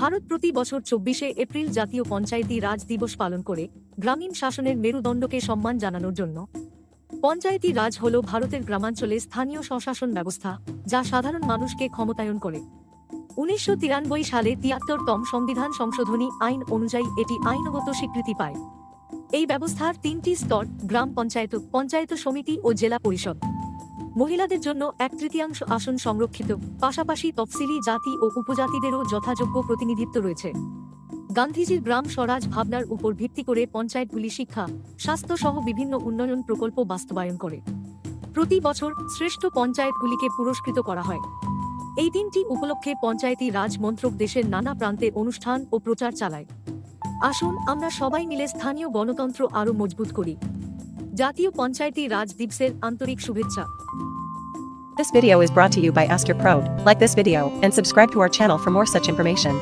ভারত প্রতি বছর চব্বিশে এপ্রিল জাতীয় পঞ্চায়েতি রাজ দিবস পালন করে গ্রামীণ শাসনের মেরুদণ্ডকে সম্মান জানানোর জন্য। পঞ্চায়েতি রাজ হল ভারতের গ্রামাঞ্চলে স্থানীয় স্বশাসন ব্যবস্থা, যা সাধারণ মানুষকে ক্ষমতায়ন করে। উনিশশো তিরানব্বই সালে তিয়াত্তরতম সংবিধান সংশোধনী আইন অনুযায়ী এটি আইনগত স্বীকৃতি পায়। এই ব্যবস্থার তিনটি স্তর, গ্রাম পঞ্চায়েত পঞ্চায়েত সমিতি ও জেলা পরিষদ। মহিলাদের জন্য এক তৃতীয়াংশ আসন সংরক্ষিত। পাশাপাশি তফসিলি জাতি ও উপজাতিদেরও যথাযোগ্য প্রতিনিধিত্ব রয়েছে। গান্ধীজির গ্রাম স্বরাজ ভাবনার উপর ভিত্তি করে পঞ্চায়েতগুলি শিক্ষা, স্বাস্থ্য সহ বিভিন্ন উন্নয়ন প্রকল্প বাস্তবায়ন করে। প্রতি বছর শ্রেষ্ঠ পঞ্চায়েতগুলিকে পুরস্কৃত করা হয়। এই দিনটি উপলক্ষে পঞ্চায়েতি রাজ মন্ত্রক দেশের নানা প্রান্তে অনুষ্ঠান ও প্রচার চালায়। আসুন আমরা সবাই মিলে স্থানীয় গণতন্ত্র আরও মজবুত করি। জাতীয় পঞ্চায়েতি রাজ দিবসের আন্তরিক শুভেচ্ছা This video is brought to you by Aster Prod. Like this video and subscribe to our channel for more such information.